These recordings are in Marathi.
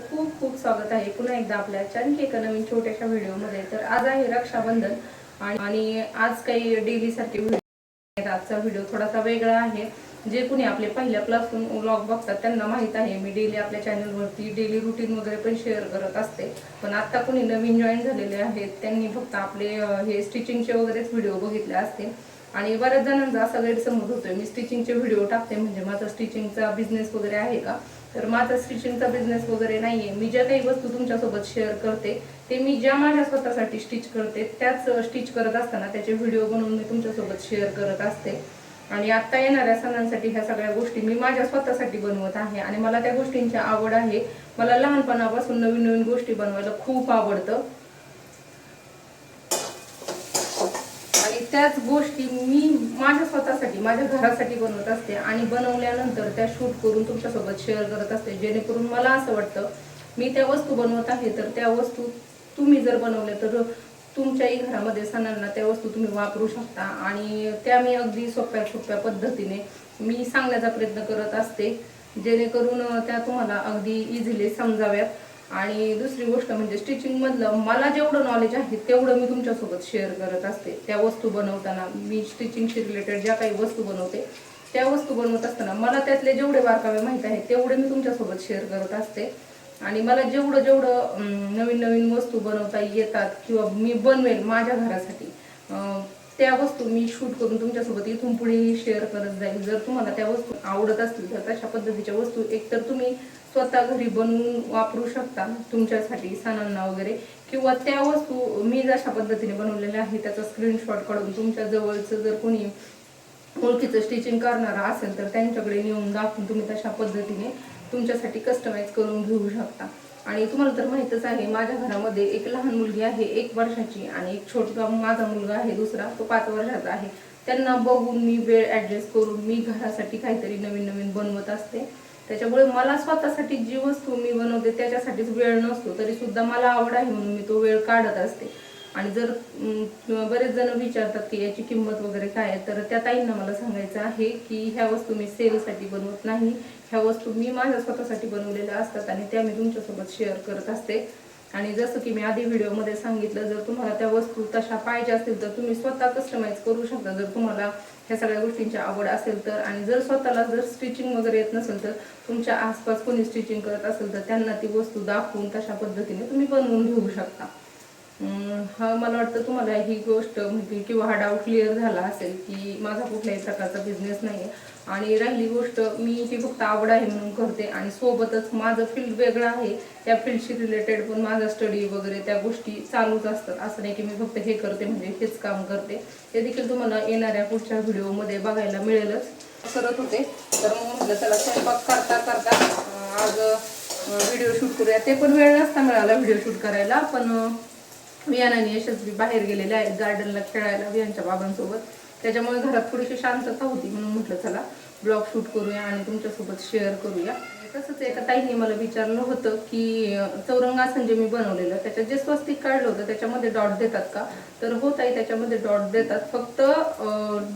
खूप खूप स्वागत आहे पुन्हा एकदा आपल्या आणखी एका नवीन छोट्याशा व्हिडिओमध्ये. तर आज आहे रक्षाबंधन आणि- आज काही डेली सारखे व्हिडिओ आहेत. आजचा व्हिडिओ थोडासा वेगळा आहे. जे कुणी आपले पहिल्यापासून व्लॉग बघतात त्यांना माहीत आहे. मी डेली आपल्या चॅनलवरती डेली रुटीन वगैरे पण शेअर करत असते. पण आत्ता कुणी नवीन जॉईन झालेले आहेत. त्यांनी फक्त आपले हे स्टिचिंगचे वगैरेच व्हिडिओ बघितले असतील आणि बऱ्याच जणांचा असा गैरसमज होतोय. मी स्टिचिंगचे व्हिडिओ टाकते. म्हणजे माझा स्टिचिंगचा बिझनेस वगैरे आहे का? तर माझा स्टिचिंगचा बिझनेस वगैरे नाहीये. मी ज्या काही वस्तू तुमच्यासोबत शेअर करते ते मी ज्या माझ्या स्वतःसाठी स्टिच करते त्याच स्टिच करत असताना त्याचे व्हिडिओ बनवून मी तुमच्यासोबत शेअर करत असते. आणि आता येणाऱ्या सणांसाठी ह्या सगळ्या गोष्टी मी माझ्या स्वतःसाठी बनवत आहे. आणि मला त्या गोष्टींची आवड आहे. मला लहानपणापासून नवीन नवीन गोष्टी बनवायला खूप आवडतं आणि त्याच गोष्टी मी माझ्या स्वतःसाठी माझ्या घरासाठी बनवत असते आणि बनवल्यानंतर त्या शूट करून तुमच्यासोबत शेअर करत असते. जेणेकरून मला असं वाटतं मी त्या वस्तू बनवत आहे तर त्या वस्तू तुम्ही जर बनवल्या तर तुमच्याही घरामध्ये सणांना त्या वस्तू तुम्ही वापरू शकता. आणि त्या मी अगदी सोप्या सोप्या पद्धतीने मी सांगण्याचा प्रयत्न करत असते. जेणेकरून त्या तुम्हाला अगदी इझिली समजाव्यात. आणि दुसरी गोष्ट म्हणजे स्टिचिंगमधलं मला जेवढं नॉलेज आहे तेवढं मी तुमच्यासोबत शेअर करत असते. त्या वस्तू बनवताना मी स्टिचिंगशी रिलेटेड ज्या काही वस्तू बनवते त्या वस्तू बनवत असताना मला त्यातले जेवढे बारकावे माहीत आहेत तेवढे मी तुमच्यासोबत शेअर करत असते. आणि मला जेवढं जेवढं नवीन नवीन वस्तू बनवता येतात किंवा मी बनवेल माझ्या घरासाठी त्या वस्तू मी शूट करून तुमच्यासोबत इथून पुढेही शेअर करत जाईल. जर तुम्हाला त्या वस्तू आवडत असतील तर तशा पद्धतीच्या वस्तू एकतर तुम्ही स्वतः घरी बनवून वापरू शकता तुमच्यासाठी सणांना वगैरे. किंवा त्या वस्तू मी जशा पद्धतीने बनवलेल्या आहे त्याचा स्क्रीनशॉट काढून तुमच्या जवळचं जर कोणी ओळखीचं स्टिचिंग करणारा असेल तर त्यांच्याकडे नेऊन दाखवून तुम्ही तशा पद्धतीने तुमच्यासाठी कस्टमाइज करून घेऊ शकता. आणि तुम्हाला तर माहीतच आहे माझ्या घरामध्ये एक लहान मुलगी आहे एक वर्षाची आणि एक छोटा माझा मुलगा आहे दुसरा तो पाच वर्षाचा आहे. त्यांना बघून मी वेळ ॲडजस्ट करून मी घरासाठी काहीतरी नवीन नवीन बनवत असते. त्याच्यामुळे मला स्वतःसाठी जी वस्तू मी बनवते त्याच्यासाठीच वेळ नसतो तरी सुद्धा मला आवड आहे म्हणून मी तो वेळ काढत असते. आणि जर बरेच जण विचारतात की याची किंमत वगैरे काय आहे तर त्या ताईंना मला सांगायचं आहे की ह्या वस्तू मी सेलसाठी बनवत नाही. ह्या वस्तू मी माझ्या स्वतःसाठी बनवलेल्या असतात आणि त्या मी तुमच्यासोबत शेअर करत असते. आणि जसं की मी आधी व्हिडिओमध्ये सांगितलं जर तुम्हाला त्या वस्तू तशा पाहिजे असतील तर तुम्ही स्वतः कस्टमाइज करू शकता. जर तुम्हाला ह्या सगळ्या गोष्टींची आवड असेल तर आणि जर स्वतःला जर स्टिचिंग वगैरे येत नसेल तर तुमच्या आसपास कोणी स्टिचिंग करत असेल तर त्यांना ती वस्तू दाखवून तशा पद्धतीने तुम्ही बनवून घेऊ शकता. हा मला वाटतं तुम्हाला ही गोष्ट म्हणजे किंवा हा डाऊट क्लिअर झाला असेल की माझा कुठल्याही प्रकारचा बिझनेस नाही आहे आणि राहिली गोष्ट मी ती फक्त आवड आहे म्हणून करते आणि सोबतच माझं फील्ड वेगळं आहे. त्या फील्डशी रिलेटेड पण माझा स्टडी वगैरे त्या गोष्टी चालूच असतात. असं नाही की मी फक्त हे करते म्हणजे हेच काम करते. ते देखील तुम्हाला येणाऱ्या पुढच्या व्हिडिओमध्ये बघायला मिळेलच. करत होते. तर मग म्हटलं त्याला स्वयंपाक करता करता आज व्हिडिओ शूट करूया. ते पण वेळ नसता मिळाला व्हिडिओ शूट करायला पण वियान आणि यशस्वी बाहेर गेलेले आहेत गार्डनला खेळायला वियांच्या बाबांसोबत. त्याच्यामुळे घरात थोडीशी शांतता होती म्हणून म्हटलं चला ब्लॉग शूट करूया आणि तुमच्यासोबत शेअर करूया. तसंच एका ताईंनी मला विचारलं होतं की चौरंगासन जे मी बनवलेलं त्याच्यात जे स्वस्तिक काढलं होतं त्याच्यामध्ये डॉट देतात का? तर हो ताई त्याच्यामध्ये डॉट देतात. फक्त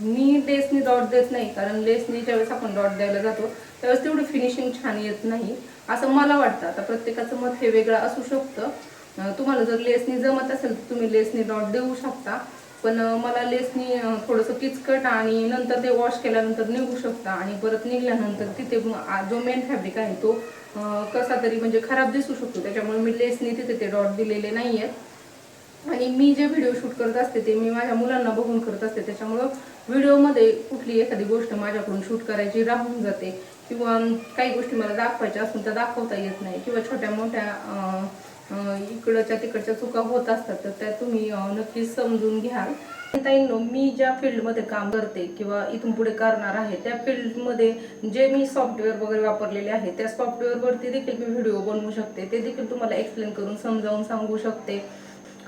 मी लेसनी डॉट देत नाही कारण लेसनी ज्यावेळेस आपण डॉट द्यायला जातो त्यावेळेस तेवढी फिनिशिंग छान येत नाही. असं मला वाटतं. आता प्रत्येकाचं मत हे वेगळं असू शकतं. तुम्हाला जर लेसनी जमत असेल तर तुम्ही लेसनी डॉट देऊ शकता. पण मला लेसनी थोडंसं किचकट आणि नंतर ते वॉश केल्यानंतर निघू शकता आणि परत निघल्यानंतर तिथे जो मेन फॅब्रिक आहे तो कसा तरी म्हणजे खराब दिसू शकतो. त्याच्यामुळे मी लेसनी तिथे ते डॉट दिलेले नाही आहेत आणि मी जे व्हिडिओ शूट करत असते ते मी माझ्या मुलांना बघून करत असते. त्याच्यामुळं व्हिडिओमध्ये कुठली एखादी गोष्ट माझ्याकडून शूट करायची राहून जाते. किंवा काही गोष्टी मला दाखवायच्या असून त्या दाखवता येत नाही. किंवा छोट्या मोठ्या इकडच्या तिकडच्या चुका होत असतात तर त्या तुम्ही नक्कीच समजून घ्याल. ताईंनो मी ज्या फील्डमध्ये काम करते किंवा इथून पुढे करणार आहे त्या फील्डमध्ये जे मी सॉफ्टवेअर वगैरे वापरलेले आहे त्या सॉफ्टवेअरवरती देखील मी व्हिडिओ बनवू शकते. ते देखील तुम्हाला एक्सप्लेन करून समजावून सांगू शकते.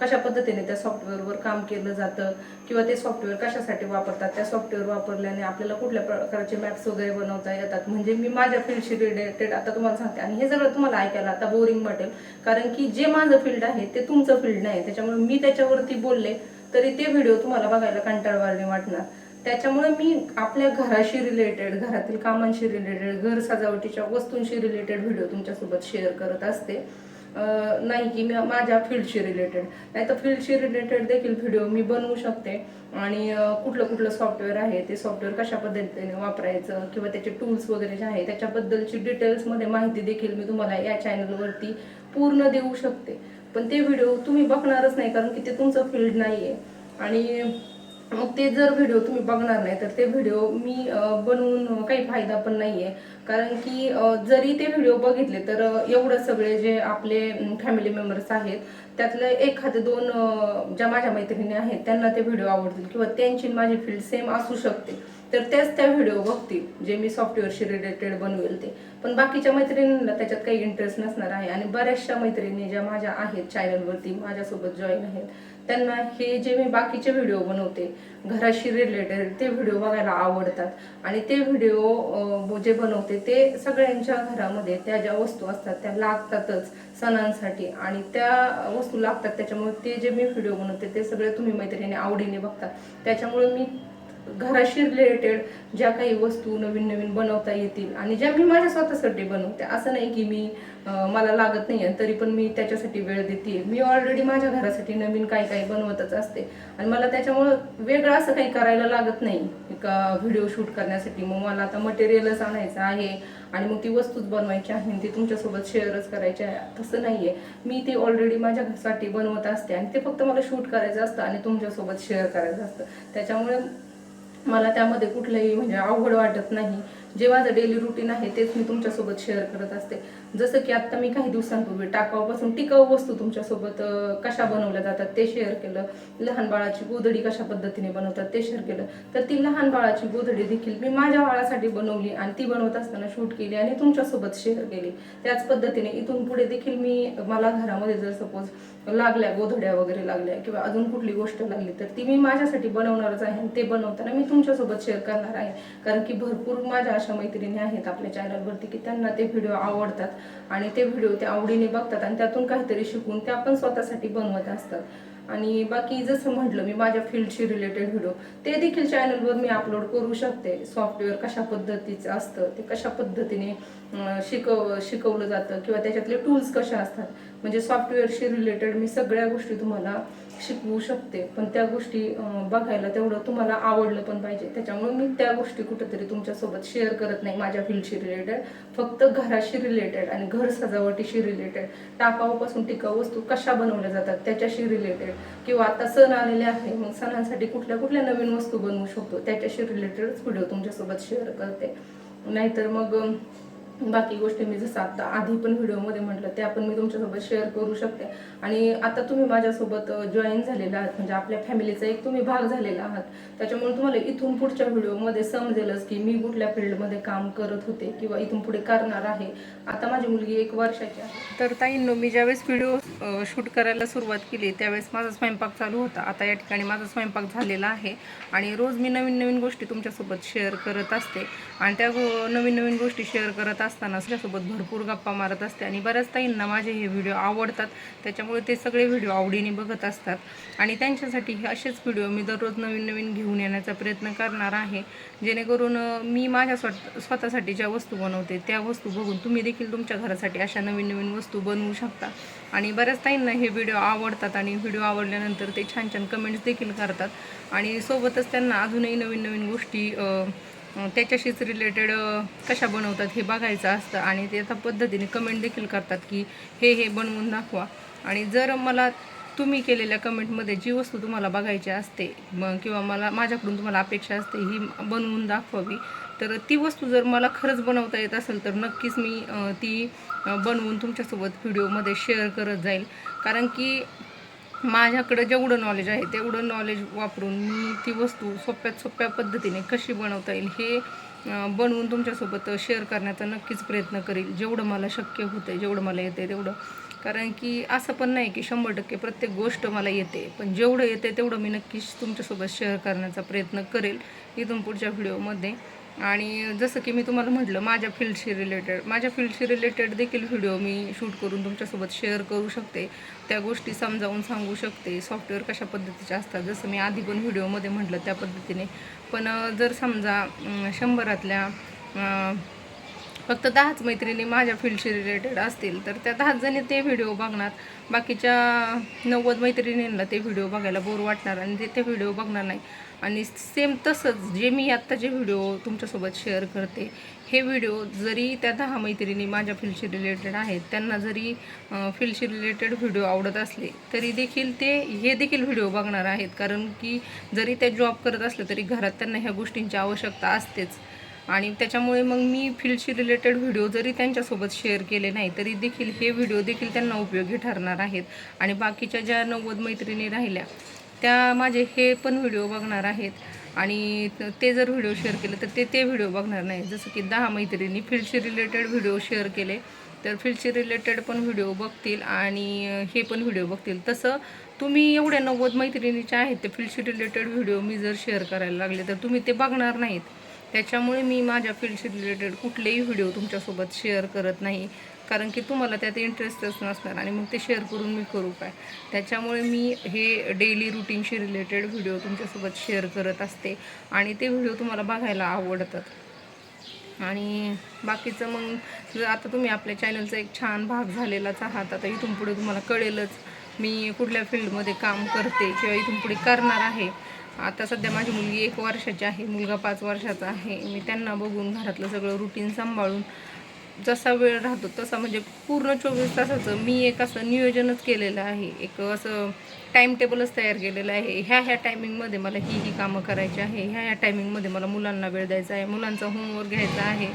कशा पद्धतीने त्या सॉफ्टवेअरवर काम केलं जातं किंवा ते सॉफ्टवेअर कशासाठी वापरतात त्या सॉफ्टवेअर वापरल्याने आपल्याला कुठल्या प्रकारचे मॅप्स वगैरे बनवता येतात? म्हणजे मी माझ्या फील्डशी रिलेटेड आता तुम्हाला सांगते. आणि हे सगळं तुम्हाला ऐकायला आता बोरिंग वाटेल. कारण की जे माझं फील्ड आहे ते तुमचं फील्ड नाही. त्याच्यामुळे मी त्याच्यावरती बोलले तरी ते व्हिडिओ तुम्हाला बघायला कंटाळवाणे वाटणार. त्याच्यामुळे मी आपल्या घराशी रिलेटेड घरातील कामांशी रिलेटेड घर सजावटीच्या वस्तूंशी रिलेटेड व्हिडिओ तुमच्यासोबत शेअर करत असते. नाही की मी माझ्या फील्डशी रिलेटेड नाही तर फील्डशी रिलेटेड देखील व्हिडिओ मी बनवू शकते. आणि कुठलं कुठलं सॉफ्टवेअर आहे ते सॉफ्टवेअर कशा पद्धतीने वापरायचं किंवा त्याचे टूल्स वगैरे जे आहे त्याच्याबद्दलची डिटेल्समध्ये माहिती देखील मी तुम्हाला या चॅनलवरती पूर्ण देऊ शकते. पण ते व्हिडिओ तुम्ही बघणारच नाही कारण की ते तुमचं फील्ड नाही आहे आणि मग ते जर व्हिडिओ तुम्ही बघणार नाही तर ते व्हिडिओ मी बनवून काही फायदा पण नाही आहे कारण की जरी ते व्हिडिओ बघितले तर एवढं सगळे जे आपले फॅमिली मेंबर्स आहेत त्यातले एखादे दोन ज्या माझ्या मैत्रिणी आहेत त्यांना ते व्हिडिओ आवडतील किंवा त्यांची माझी फील्ड सेम असू शकते. तर तेच त्या व्हिडिओ बघतील जे मी सॉफ्टवेअरशी रिलेटेड बनवेल ते. पण बाकीच्या मैत्रिणींना त्याच्यात काही इंटरेस्ट नसणार आहे. आणि बऱ्याचशा मैत्रिणी ज्या माझ्या आहेत चॅनलवरती माझ्यासोबत जॉईन आहेत त्यांना हे जे मी बाकीचे व्हिडिओ बनवते घराशी रिलेटेड ते व्हिडिओ बघायला आवडतात. आणि ते व्हिडिओ जे बनवते ते सगळ्यांच्या घरामध्ये त्या ज्या वस्तू असतात त्या लागतातच सणांसाठी. आणि त्या वस्तू लागतात त्याच्यामुळे ते जे मी व्हिडिओ बनवते ते सगळे तुम्ही मैत्रिणी आवडीने बघता. त्याच्यामुळे मी घराशी रिलेटेड ज्या काही वस्तू नवीन नवीन बनवता येतील आणि ज्या मी माझ्या स्वतःसाठी बनवते. असं नाही की मी मला लागत नाही तरी पण मी त्याच्यासाठी वेळ देते. मी ऑलरेडी माझ्या घरासाठी नवीन काही काही बनवतच असते. आणि मला त्याच्यामुळं वेगळं असं काही करायला लागत नाही. का व्हिडिओ शूट करण्यासाठी. मग मला आता मटेरियलच आणायचं आहे आणि मग ती वस्तूच बनवायची आहे आणि ती तुमच्यासोबत शेअरच करायची आहे. तसं नाही आहे मी ती ऑलरेडी माझ्या घरासाठी बनवत असते आणि ते फक्त मला शूट करायचं असतं आणि तुमच्यासोबत शेअर करायचं असतं. त्याच्यामुळे मला त्यामध्ये कुठलंही म्हणजे अवघड वाटत नाही. जे माझं डेली रुटीन आहे तेच मी तुमच्यासोबत शेअर करत असते. जसं की आता मी काही दिवसांपूर्वी टाकावापासून टिकाऊ वस्तू तुमच्यासोबत कशा बनवल्या जातात ते शेअर केलं. लहान बाळाची गोधडी कशा पद्धतीने बनवतात ते शेअर केलं. तर ती लहान बाळाची गोधडी देखील मी माझ्या बाळासाठी बनवली आणि ती बनवत असताना शूट केली आणि तुमच्यासोबत शेअर केली. त्याच पद्धतीने इथून पुढे देखील मी मला घरामध्ये जर सपोज लागल्या गोधड्या वगैरे लागल्या किंवा अजून कुठली गोष्ट लागली तर ती मी माझ्यासाठी बनवणारच आहे आणि ते बनवताना मी तुमच्यासोबत शेअर करणार आहे. कारण की भरपूर माझ्या अशा मैत्रिणी आहेत आपल्या चॅनलवरती की त्यांना ते व्हिडिओ आवडतात. आणि ते व्हिडिओ ते आवडीने बघतात आणि त्यातून काहीतरी शिकून त्या पण स्वतःसाठी बनवत असतात. आणि बाकी जसं म्हटलं मी माझ्या फील्डशी रिलेटेड व्हिडिओ ते देखील चॅनलवर मी अपलोड करू शकते. सॉफ्टवेअर कशा पद्धतीचं असतं ते कशा पद्धतीने शिकव शिकवलं जातं किंवा त्याच्यातले टूल्स कशा असतात. म्हणजे सॉफ्टवेअरशी रिलेटेड मी सगळ्या गोष्टी तुम्हाला शिकवू शकते. पण त्या गोष्टी बघायला तेवढं तुम्हाला आवडलं पण पाहिजे. त्याच्यामुळे मी त्या गोष्टी कुठेतरी तुमच्यासोबत शेअर करत नाही. माझ्या फील्डशी रिलेटेड फक्त घराशी रिलेटेड आणि घर सजावटीशी रिलेटेड टाकाऊपासून टिकाऊ वस्तू कशा बनवल्या जातात त्याच्याशी रिलेटेड किंवा आता सण आलेले आहे मग सणांसाठी कुठल्या कुठल्या नवीन वस्तू बनवू शकतो त्याच्याशी रिलेटेडच व्हिडिओ तुमच्यासोबत शेअर करते. नाहीतर मग बाकी गोष्टी मी जसं आता आधी पण व्हिडिओमध्ये म्हटलं त्या पण मी तुमच्यासोबत शेअर करू शकते. आणि आता तुम्ही माझ्यासोबत जॉईन झालेला आहात म्हणजे आपल्या फॅमिलीचा एक तुम्ही भाग झालेला आहात. त्याच्यामुळे तुम्हाला इथून पुढच्या व्हिडिओमध्ये समजेलच की मी कुठल्या फील्डमध्ये काम करत होते किंवा इथून पुढे करणार आहे. आता माझी मुलगी एक वर्षाची आहे. तर ताईंनो मी ज्यावेळेस व्हिडिओ शूट करायला सुरुवात केली त्यावेळेस माझा स्वयंपाक चालू होता. आता या ठिकाणी माझा स्वयंपाक झालेला आहे आणि रोज मी नवीन नवीन गोष्टी तुमच्यासोबत शेअर करत असते. आणि त्या गो नवीन नवीन गोष्टी शेअर करत असताना तुझ्यासोबत भरपूर गप्पा मारत असते आणि बऱ्याच ताईंना माझे हे व्हिडिओ आवडतात. त्याच्यामुळे ते सगळे व्हिडिओ आवडीने बघत असतात. आणि त्यांच्यासाठी हे असेच व्हिडिओ मी दररोज नवीन नवीन घेऊन येण्याचा प्रयत्न करणार आहे. जेणेकरून मी माझ्या स्वत स्वतःसाठी ज्या वस्तू बनवते त्या वस्तू बघून तुम्ही देखील तुमच्या घरासाठी अशा नवीन नवीन वस्तू बनवू शकता. आणि बऱ्याच ताईंना हे व्हिडिओ आवडतात आणि व्हिडिओ आवडल्यानंतर ते छान छान कमेंट्स देखील करतात. आणि सोबतच त्यांना अजूनही नवीन नवीन गोष्टी त्याच्याशीच रिलेटेड कशा बनवतात हे बघायचं असतं. आणि ते त्या पद्धतीने कमेंट देखील करतात की हे हे बनवून दाखवा. आणि जर मला तुम्ही केलेल्या कमेंटमध्ये जी वस्तू तुम्हाला बघायची असते मग किंवा मला माझ्याकडून तुम्हाला अपेक्षा असते ही बनवून दाखवावी. तर ती वस्तू जर मला खरंच बनवता येत असेल तर नक्कीच मी ती बनवून तुमच्यासोबत व्हिडिओमध्ये शेअर करत जाईल. कारण की माझ्याकडं जेवढं नॉलेज आहे तेवढं नॉलेज वापरून मी ती वस्तू सोप्यात सोप्या पद्धतीने कशी बनवता येईल हे बनवून तुमच्यासोबत शेअर करण्याचा नक्कीच प्रयत्न करेल. जेवढं मला शक्य होतं आहे जेवढं मला येते तेवढं. कारण की असं पण नाही की शंभर टक्के प्रत्येक गोष्ट मला येते. पण जेवढं येते तेवढं मी नक्कीच तुमच्यासोबत शेअर करण्याचा प्रयत्न करेल. इथून पुढच्या व्हिडिओमध्ये. आणि जसं की मी तुम्हाला म्हटलं माझ्या फील्डशी रिलेटेड माझ्या फील्डशी रिलेटेड देखील व्हिडिओ मी शूट करून तुमच्यासोबत शेअर करू शकते. त्या गोष्टी समजावून सांगू शकते. सॉफ्टवेअर कशा पद्धतीच्या असतात? जसं मी आधी पण व्हिडिओमध्ये म्हटलं त्या पद्धतीने. पण जर समजा शंभरातल्या फक्त दहाच मैत्रिणी माझ्या फील्डशी रिलेटेड असतील तर त्या दहाच जणी ते व्हिडिओ बघणार. बाकीच्या नव्वद मैत्रिणींना ते व्हिडिओ बघायला बोर वाटणार आणि ते ते व्हिडिओ बघणार नाही. आणि सेम तसंच जे मी आत्ता जे व्हिडिओ तुमच्यासोबत शेअर करते हे व्हिडिओ जरी त्या दहा मैत्रिणी माझ्या फील्डशी रिलेटेड आहेत त्यांना जरी फील्डशी रिलेटेड व्हिडिओ आवडत असले तरी देखील ते हे देखील व्हिडिओ बघणार आहेत. कारण की जरी त्या जॉब करत असले तरी घरात त्यांना ह्या गोष्टींची आवश्यकता असतेच. आणि त्याच्यामुळे मग मी फील्डशी रिलेटेड व्हिडिओ जरी त्यांच्यासोबत शेअर केले नाही तरी देखील हे व्हिडिओ देखील त्यांना उपयोगी ठरणार आहेत. आणि बाकीच्या ज्या नव्वद मैत्रिणी राहिल्या त्या माझे हे पण व्हिडिओ बघणार आहेत. आणि ते जर व्हिडिओ शेअर केले तर ते ते व्हिडिओ बघणार नाही. जसं की दहा मैत्रिणी फील्डशी रिलेटेड व्हिडिओ शेअर केले तर फील्डशी रिलेटेड पण व्हिडिओ बघतील आणि हे पण व्हिडिओ बघतील. तसं तुम्ही एवढ्या नव्वद मैत्रिणीच्या आहेत ते फील्डशी रिलेटेड व्हिडिओ मी जर शेअर करायला लागले तर तुम्ही ते बघणार नाहीत. त्याच्यामुळे मी माझ्या फील्डशी रिलेटेड कुठलेही व्हिडिओ तुमच्यासोबत शेअर करत नाही. कारण की तुम्हाला त्यात इंटरेस्टच नसणार आणि मग ते शेअर करून मी करू काय? त्याच्यामुळे मी हे डेली रुटीनशी रिलेटेड व्हिडिओ तुमच्यासोबत शेअर करत असते आणि ते व्हिडिओ तुम्हाला बघायला आवडतात. आणि बाकीचं मग आता तुम्ही आपल्या चॅनलचा एक छान भाग झालेलाच आहात. आता इथून पुढे तुम्हाला कळेलच मी कुठल्या फील्डमध्ये काम करते किंवा इथून पुढे करणार आहे. आता सध्या माझी मुलगी एक वर्षाची आहे मुलगा पाच वर्षाचा आहे. मी त्यांना बघून घरातलं सगळं रुटीन सांभाळून जसा वेळ राहतो तसा म्हणजे पूर्ण चोवीस तासाचं मी एक असं नियोजनच केलेलं आहे. एक असं टाईम टेबलच तयार केलेलं आहे. ह्या ह्या टायमिंगमध्ये मला ही ही कामं करायची आहे. ह्या ह्या टायमिंगमध्ये मला मुलांना वेळ द्यायचा आहे. मुलांचा होमवर्क घ्यायचा आहे.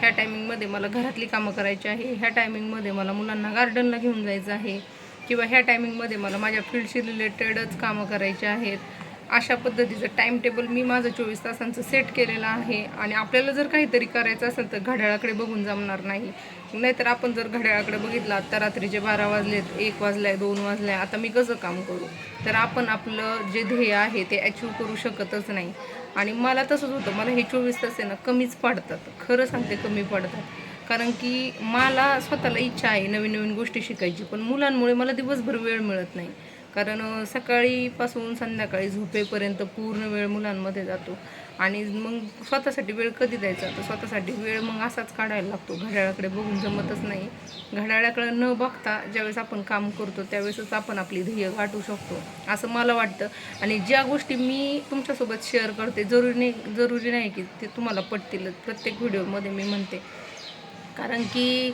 ह्या टायमिंगमध्ये मला घरातली कामं करायची आहे. ह्या टायमिंगमध्ये मला मुलांना गार्डनला घेऊन जायचं आहे. किंवा ह्या टायमिंगमध्ये मला माझ्या फील्डशी रिलेटेडच कामं करायची आहेत. अशा पद्धतीचं टाईम टेबल मी माझं चोवीस तासांचं सेट केलेलं आहे. आणि आपल्याला जर काहीतरी करायचं असेल तर घड्याळाकडे बघून जमणार नाही. नाहीतर आपण जर घड्याळाकडे बघितलं आता रात्रीचे बारा वाजलेत एक वाजलाय दोन वाजलाय आता मी कसं काम करू? तर आपण आपलं जे ध्येय आहे ते अचीव करू शकतच नाही. आणि मला तसंच होतं मला हे चोवीस तास आहे ना कमीच पडतात. खरं सांगते कमी पडतात. कारण की मला स्वतःला इच्छा आहे नवीन नवीन गोष्टी शिकायची पण मुलांमुळे मला दिवसभर वेळ मिळत नाही. कारण सकाळीपासून संध्याकाळी झोपेपर्यंत पूर्ण वेळ मुलांमध्ये जातो. आणि मग स्वतःसाठी वेळ कधी द्यायचा? तर स्वतःसाठी वेळ मग असाच काढायला लागतो. घड्याळाकडे बघून जमतच नाही. घड्याळाकडे न बघता ज्यावेळेस आपण काम करतो त्यावेळेसच आपण आपली ध्येय गाठू शकतो असं मला वाटतं. आणि ज्या गोष्टी मी तुमच्यासोबत शेअर करते जरुरी नाही जरुरी नाही की ते तुम्हाला पटतीलच प्रत्येक व्हिडिओमध्ये मी म्हणते. कारण की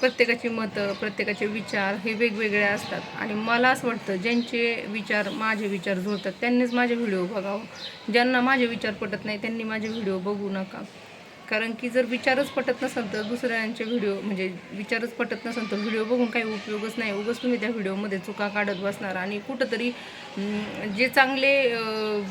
प्रत्येकाची मतं प्रत्येकाचे विचार हे वेगवेगळे असतात. आणि मला असं वाटतं ज्यांचे विचार माझे विचार जुळतात त्यांनीच माझे व्हिडिओ बघावं. ज्यांना माझे विचार पटत नाही त्यांनी माझे व्हिडिओ बघू नका. कारण की जर विचारच पटत नसेल तर दुसऱ्यांचे व्हिडिओ म्हणजे विचारच पटत नसेल तर व्हिडिओ बघून काही उपयोगच नाही. उगाच तुम्ही त्या व्हिडिओमध्ये चुका काढत बसणार आणि कुठंतरी जे चांगले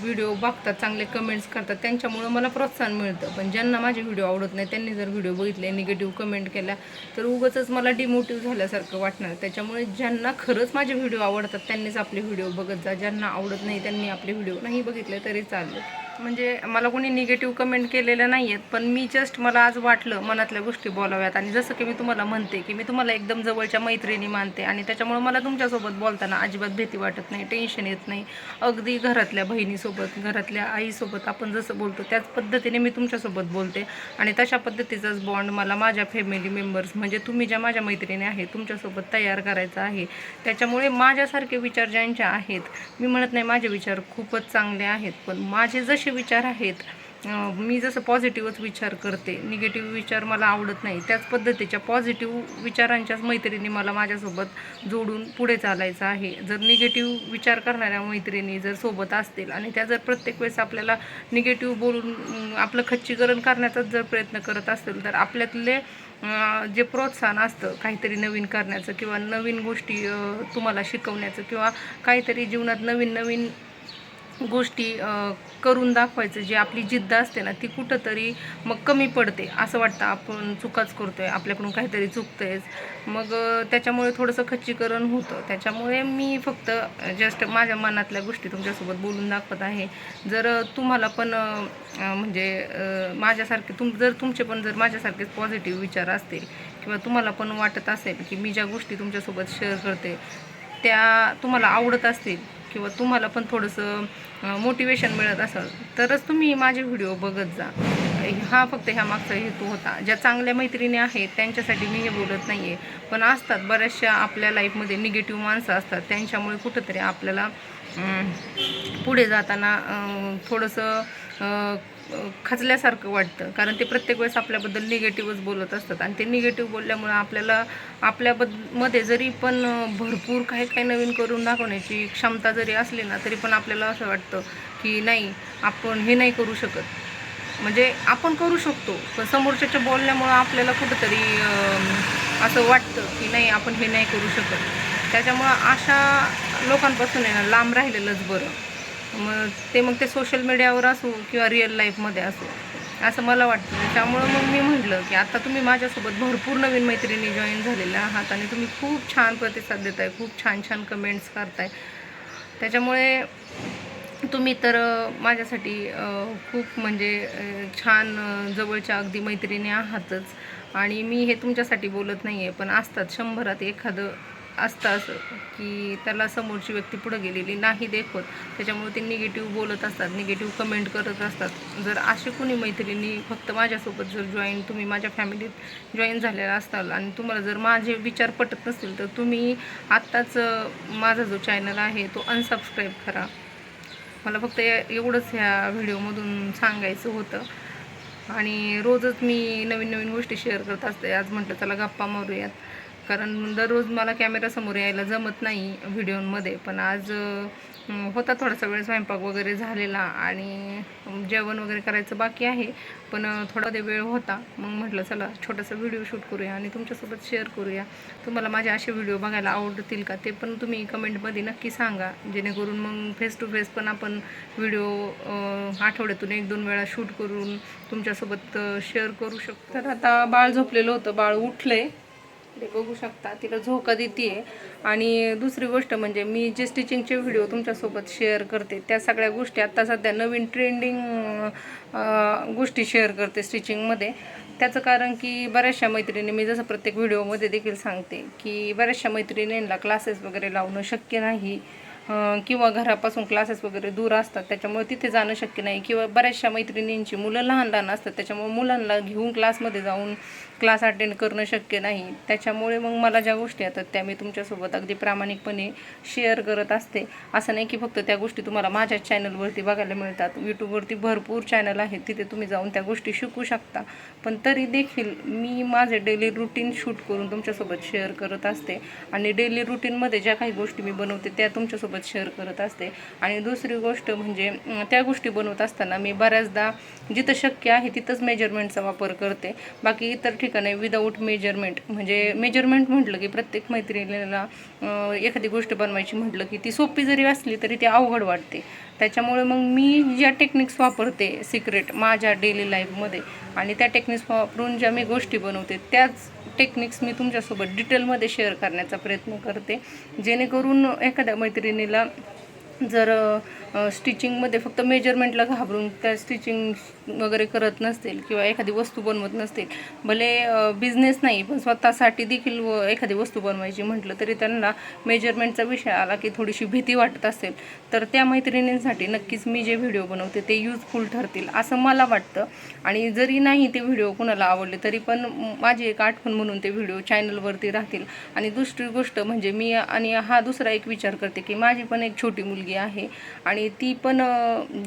व्हिडिओ बघतात चांगले कमेंट्स करतात त्यांच्यामुळं मला प्रोत्साहन मिळतं. पण ज्यांना माझे व्हिडिओ आवडत नाही त्यांनी जर व्हिडिओ बघितले निगेटिव्ह कमेंट केल्या तर उगाचच मला डिमोटिव्ह झाल्यासारखं वाटणार. त्याच्यामुळे ज्यांना खरंच माझे व्हिडिओ आवडतात त्यांनीच आपले व्हिडिओ बघत जा. ज्यांना आवडत नाही त्यांनी आपले व्हिडिओ नाही बघितले तरी चालेल. म्हणजे मला कोणी निगेटिव्ह कमेंट केलेल्या नाही आहेत पण मी जस्ट मला आज वाटलं मनातल्या गोष्टी बोलाव्यात. आणि जसं की मी तुम्हाला म्हणते की मी तुम्हाला एकदम जवळच्या मैत्रिणी मानते आणि त्याच्यामुळे मला तुमच्यासोबत बोलताना अजिबात भीती वाटत नाही टेन्शन येत नाही. अगदी घरातल्या बहिणीसोबत घरातल्या आईसोबत आपण जसं बोलतो त्याच पद्धतीने मी तुमच्यासोबत बोलते. आणि तशा पद्धतीचाच बॉन्ड मला माझ्या फॅमिली मेंबर्स म्हणजे तुम्ही ज्या माझ्या मैत्रिणी आहेत तुमच्यासोबत तयार करायचा आहे. त्याच्यामुळे माझ्यासारखे विचार ज्यांचे आहेत मी म्हणत नाही माझे विचार खूपच चांगले आहेत पण माझे जसे असे विचार आहेत. मी जसं पॉझिटिव्हच विचार करते निगेटिव्ह विचार मला आवडत नाही. त्याच पद्धतीच्या पॉझिटिव्ह विचारांच्याच मैत्रिणी मला माझ्यासोबत जोडून पुढे चालायचं आहे. जर निगेटिव्ह विचार करणाऱ्या मैत्रिणी जर सोबत असतील आणि त्या जर प्रत्येक वेळेस आपल्याला निगेटिव्ह बोलून आपलं खच्चीकरण करण्याचाच जर प्रयत्न करत असतील तर आपल्यातले जे प्रोत्साहन असतं काहीतरी नवीन करण्याचं किंवा नवीन गोष्टी तुम्हाला शिकवण्याचं किंवा काहीतरी जीवनात नवीन नवीन गोष्टी करून दाखवायचं जी आपली जिद्द असते ना ती कुठंतरी मग कमी पडते असं वाटतं. आपण चुकाच करतो आहे आपल्याकडून काहीतरी चुकतंयच मग त्याच्यामुळे थोडंसं खच्चीकरण होतं. त्याच्यामुळे मी फक्त जस्ट माझ्या मनातल्या गोष्टी तुमच्यासोबत बोलून दाखवत आहे. जर तुम्हाला पण म्हणजे माझ्यासारखे तुम जर तुमचे पण जर माझ्यासारखेच पॉझिटिव्ह विचार असतील किंवा तुम्हाला पण वाटत असेल की मी ज्या गोष्टी तुमच्यासोबत शेअर करते त्या तुम्हाला आवडत असतील किंवा तुम्हाला पण थोडंसं मोटिवेशन मिळत असेल तरच तुम्ही माझे व्हिडिओ बघत जा. हा फक्त ह्या मागचा हेतू होता. ज्या चांगल्या मैत्रिणी आहेत त्यांच्यासाठी मी हे बोलत नाही आहे पण असतात बऱ्याचशा आपल्या लाईफमध्ये निगेटिव्ह माणसं असतात. त्यांच्यामुळे कुठंतरी आपल्याला पुढे जाताना थोडंसं खचल्यासारखं वाटतं. कारण ते प्रत्येक वेळेस आपल्याबद्दल निगेटिव्हच बोलत असतात. आणि ते निगेटिव्ह बोलल्यामुळे आपल्याला आपल्याबद्दमध्ये जरी पण भरपूर काही काही नवीन करून दाखवण्याची क्षमता जरी असली ना तरी पण आपल्याला असं वाटतं की नाही आपण हे नाही करू शकत. म्हणजे आपण करू शकतो पण समोरच्याच्या बोलण्यामुळं आपल्याला कुठंतरी असं वाटतं की नाही आपण हे नाही करू शकत. त्याच्यामुळं अशा लोकांपासून आहे ना लांब राहिलेलंच बरं. मग ते मग ते सोशल मीडियावर असो किंवा रिअल लाईफमध्ये असो. असं मला वाटतं. त्यामुळं मग मी म्हटलं की आता तुम्ही माझ्यासोबत भरपूर नवीन मैत्रिणी जॉईन झालेल्या आहात आणि तुम्ही खूप छान प्रतिसाद देताय खूप छान छान कमेंट्स करताय त्याच्यामुळे तुम्ही तर माझ्यासाठी खूप म्हणजे छान जवळच्या अगदी मैत्रिणी आहातच. आणि मी हे तुमच्यासाठी बोलत नाही आहे पण असतात शंभरात एखादं असतं असं की त्याला समोरची व्यक्ती पुढं गेलेली नाही देखत. त्याच्यामुळे ते निगेटिव्ह बोलत असतात निगेटिव्ह कमेंट करत असतात. जर असे कोणी मैत्रिणी फक्त माझ्यासोबत जर जॉईन तुम्ही माझ्या फॅमिलीत जॉईन झालेला असाल आणि तुम्हाला जर माझे विचार पटत नसतील तर तुम्ही आत्ताच माझा जो चॅनल आहे तो अनसबस्क्राईब करा. मला फक्त एवढंच ह्या व्हिडिओमधून सांगायचं होतं. आणि रोजच मी नवीन नवीन गोष्टी शेअर करत असते. आज म्हटलं त्याला गप्पा मारूयात. कारण दररोज मला कॅमेरासमोर यायला जमत नाही व्हिडिओमध्ये पण आज होता थोडासा वेळ स्वयंपाक वगैरे झालेला आणि जेवण वगैरे करायचं बाकी आहे. पण थोडा ते वेळ होता. मग म्हटलं चला छोटासा व्हिडिओ शूट करूया आणि तुमच्यासोबत शेअर करूया. तुम्हाला माझे असे व्हिडिओ बघायला आवडतील का? ते पण तुम्ही कमेंटमध्ये नक्की सांगा. जेणेकरून मग फेस टू फेस पण आपण व्हिडिओ आठवड्यातून एक दोन वेळा शूट करून तुमच्यासोबत शेअर करू शकतो. तर आता बाळ झोपलेलं होतं. बाळ उठलंय. ते बघू शकता तिला झोका देते आणि दुसरी गोष्ट म्हणजे मी जे स्टिचिंगचे व्हिडिओ तुमच्यासोबत शेअर करते त्या सगळ्या गोष्टी आत्ता सध्या नवीन ट्रेंडिंग गोष्टी शेअर करते स्टिचिंगमध्ये त्याचं कारण की बऱ्याचशा मैत्रिणी मी जसं प्रत्येक व्हिडिओमध्ये देखील सांगते की बऱ्याचशा मैत्रिणींना क्लासेस वगैरे लावणं शक्य नाही. किंवा घरापासून क्लासेस वगैरे दूर असतात त्याच्यामुळे तिथे जाणं शक्य नाही. किंवा बऱ्याचशा मैत्रिणींची मुलं लहान लहान असतात त्याच्यामुळे मुलांना घेऊन क्लासमध्ये जाऊन क्लास अटेंड करणं शक्य नाही. त्याच्यामुळे मग मला ज्या गोष्टी येतात त्या मी तुमच्यासोबत अगदी प्रामाणिकपणे शेअर करत असते. असं नाही की फक्त त्या गोष्टी तुम्हाला माझ्या चॅनलवरती बघायला मिळतात. यूट्यूबवरती भरपूर चॅनल आहेत तिथे तुम्ही जाऊन त्या गोष्टी शिकू शकता. पण तरी देखील मी माझे डेली रुटीन शूट करून तुमच्यासोबत शेअर करत असते. आणि डेली रुटीनमध्ये ज्या काही गोष्टी मी बनवते त्या तुमच्यासोबत शेअर करत असते. आणि दुसरी गोष्ट म्हणजे त्या गोष्टी बनवत असताना मी बऱ्याचदा जिथं शक्य आहे तिथंच मेजरमेंटचा वापर करते. बाकी इतर ठिकाणी विदाऊट मेजरमेंट म्हणजे मेजरमेंट म्हटलं की प्रत्येक मैत्रिणीला एखादी गोष्ट बनवायची म्हटलं की ती सोपी जरी असली तरी ती अवघड वाटते. त्याच्यामुळे मग मी ज्या टेक्निक्स वापरते सिक्रेट माझ्या डेली लाईफमध्ये आणि त्या टेक्निक्स वापरून ज्या मी गोष्टी बनवते त्याच टेक्निक्स मी तुमच्यासोबत डिटेलमध्ये शेअर करण्याचा प्रयत्न करते. जेणेकरून एखाद्या मैत्रिणीला जर स्टिचिंगमध्ये फक्त मेजरमेंटला घाबरून त्या स्टिचिंग वगैरे करत नसतील किंवा एखादी वस्तू बनवत नसतील. भले बिझनेस नाही पण स्वतःसाठी देखील व एखादी वस्तू बनवायची म्हटलं तरी त्यांना मेजरमेंटचा विषय आला की थोडीशी भीती वाटत असेल. तर त्या मैत्रिणींसाठी नक्कीच मी जे व्हिडिओ बनवते ते यूजफुल ठरतील असं मला वाटतं. आणि जरी नाही ते व्हिडिओ कुणाला आवडले तरी पण माझी एक आठवण म्हणून ते व्हिडिओ चॅनलवरती राहतील. आणि दुसरी गोष्ट म्हणजे मी आणि हा दुसरा एक विचार करते की माझी पण एक छोटी मुलगी आहे. आणि ती पण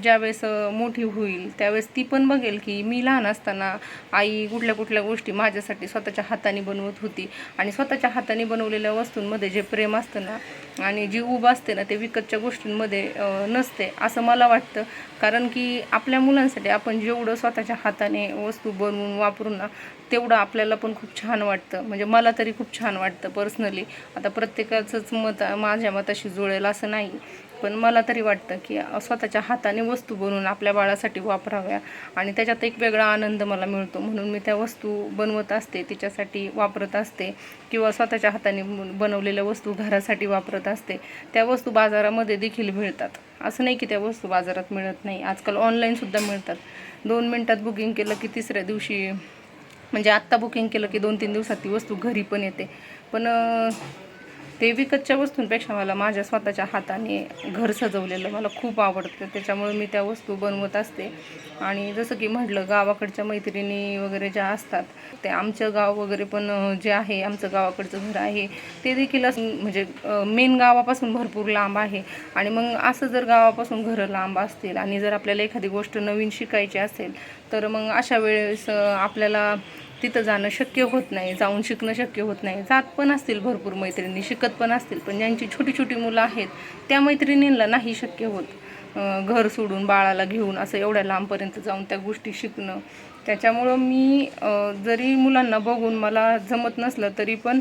ज्यावेळेस मोठी होईल त्यावेळेस ती पण बघेल की मी लहान असताना आई कुठल्या कुठल्या गोष्टी माझ्यासाठी स्वतःच्या हाताने बनवत होती. आणि स्वतःच्या हाताने बनवलेल्या वस्तूंमध्ये जे प्रेम असतं ना आणि जी उब असते ना ते विकतच्या गोष्टींमध्ये नसते असं मला वाटतं. कारण की आपल्या मुलांसाठी आपण जेवढं स्वतःच्या हाताने वस्तू बनवून वापरून ना तेवढं आपल्याला पण खूप छान वाटतं. म्हणजे मला तरी खूप छान वाटतं पर्सनली. आता प्रत्येकाचंच मत माझ्या मताशी जुळेल असं नाही. पण मला तरी वाटतं की स्वतःच्या हाताने वस्तू बनवून आपल्या बाळासाठी वापराव्या. आणि त्याच्यात एक वेगळा आनंद मला मिळतो. म्हणून मी त्या वस्तू बनवत असते तिच्यासाठी वापरत असते किंवा स्वतःच्या हाताने बनवलेल्या वस्तू घरासाठी वापरत असते. त्या वस्तू बाजारामध्ये देखील मिळतात. असं नाही की त्या वस्तू बाजारात मिळत नाही. आजकाल ऑनलाईनसुद्धा मिळतात. दोन मिनटात बुकिंग केलं की तिसऱ्या दिवशी म्हणजे आत्ता बुकिंग केलं की दोन तीन दिवसात ती वस्तू घरी पण येते. पण ते विकतच्या वस्तूंपेक्षा मला माझ्या स्वतःच्या हाताने घर सजवलेलं मला खूप आवडतं. त्याच्यामुळे मी त्या वस्तू बनवत असते. आणि जसं की म्हटलं गावाकडच्या मैत्रिणी वगैरे ज्या असतात ते आमचं गाव वगैरे पण जे आहे आमचं गावाकडचं घर आहे ते देखील असं म्हणजे मेन गावापासून भरपूर लांब आहे. आणि मग असं जर गावापासून घरं लांब असतील आणि जर आपल्याला एखादी गोष्ट नवीन शिकायची असेल तर मग अशा वेळेस आपल्याला तिथं जाणं शक्य होत नाही जाऊन शिकणं शक्य होत नाही. जात पण असतील भरपूर मैत्रिणी शिकत पण असतील पण ज्यांची छोटी छोटी मुलं आहेत त्या मैत्रिणींना नाही शक्य होत. घर सोडून बाळाला घेऊन असं एवढ्या लांबपर्यंत जाऊन त्या गोष्टी शिकणं. त्याच्यामुळं मी जरी मुलांना बघून मला जमत नसलं तरी पण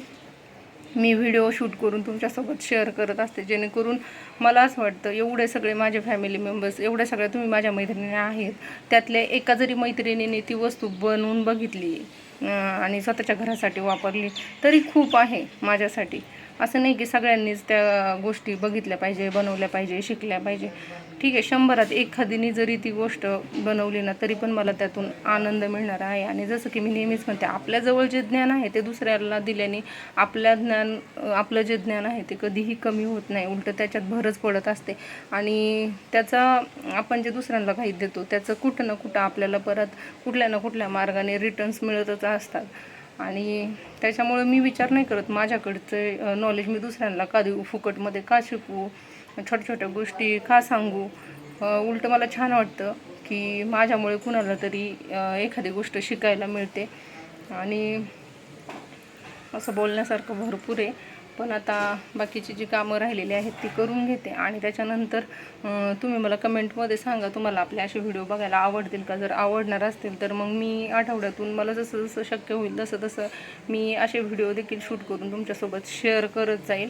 मी व्हिडिओ शूट करून तुमच्यासोबत शेअर करत असते. जेणेकरून मला असं वाटतं एवढे सगळे माझे फॅमिली मेंबर्स एवढ्या सगळ्या तुम्ही माझ्या मैत्रिणी आहेत. त्यातल्या एका जरी मैत्रिणीने ती वस्तू बनवून बघितली आणि स्वतःच्या घरासाठी वापरली तरी खूप आहे माझ्यासाठी. असं नाही की सगळ्यांनीच त्या गोष्टी बघितल्या पाहिजे बनवल्या पाहिजे शिकल्या पाहिजे. ठीक आहे शंभरात एखादीने जरी ती गोष्ट बनवली ना तरी पण मला त्यातून आनंद मिळणार आहे. आणि जसं की मी नेहमीच म्हणते आपल्याजवळ जे ज्ञान आहे ते दुसऱ्याला दिल्याने आपल्या ज्ञान आपलं जे ज्ञान आहे ते कधीही कमी होत नाही उलटं त्याच्यात भरच पडत असते. आणि त्याचा आपण जे दुसऱ्यांना काही देतो त्याचं कुठं ना कुठं आपल्याला परत कुठल्या ना कुठल्या मार्गाने रिटर्न्स मिळतच असतात. आणि त्याच्यामुळे मी विचार नाही करत माझ्याकडचं नॉलेज मी दुसऱ्यांना का देऊ? फुकटमध्ये का शिकवू? छोट्या छोट्या गोष्टी का सांगू? उलटं मला छान वाटतं की माझ्यामुळे कुणाला तरी एखादी गोष्ट शिकायला मिळते. आणि असं बोलण्यासारखं भरपूर आहे. पण आता बाकीची जी कामं राहिलेली आहेत ती करून घेते. आणि त्याच्यानंतर तुम्ही मला कमेंटमध्ये सांगा तुम्हाला आपले असे व्हिडिओ बघायला आवडतील का? जर आवडणार असतील तर मग मी आठवड्यातून मला जसं जसं शक्य होईल तसं तसं मी असे व्हिडिओ देखील शूट करून तुमच्यासोबत शेअर करत जाईल.